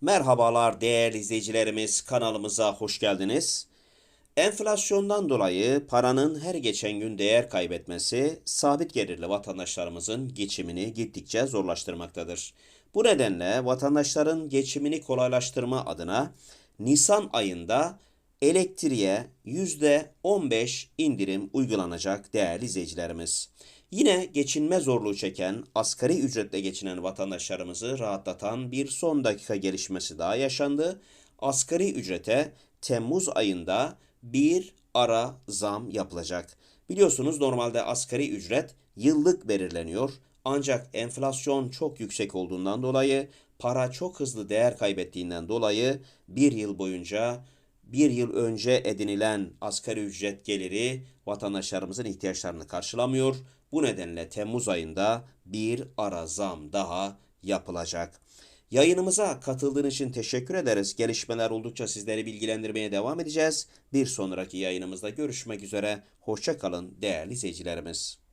Merhabalar değerli izleyicilerimiz kanalımıza hoş geldiniz. Enflasyondan dolayı paranın her geçen gün değer kaybetmesi sabit gelirli vatandaşlarımızın geçimini gittikçe zorlaştırmaktadır. Bu nedenle vatandaşların geçimini kolaylaştırma adına Nisan ayında elektriğe %15 indirim uygulanacak değerli izleyicilerimiz. Yine geçinme zorluğu çeken, asgari ücretle geçinen vatandaşlarımızı rahatlatan bir son dakika gelişmesi daha yaşandı. Asgari ücrete Temmuz ayında bir ara zam yapılacak. Biliyorsunuz normalde asgari ücret yıllık belirleniyor. Ancak enflasyon çok yüksek olduğundan dolayı, para çok hızlı değer kaybettiğinden dolayı bir yıl boyunca bir yıl önce edinilen asgari ücret geliri vatandaşlarımızın ihtiyaçlarını karşılamıyor. Bu nedenle Temmuz ayında bir ara zam daha yapılacak. Yayınımıza katıldığın için teşekkür ederiz. Gelişmeler oldukça sizleri bilgilendirmeye devam edeceğiz. Bir sonraki yayınımızda görüşmek üzere. Hoşça kalın değerli izleyicilerimiz.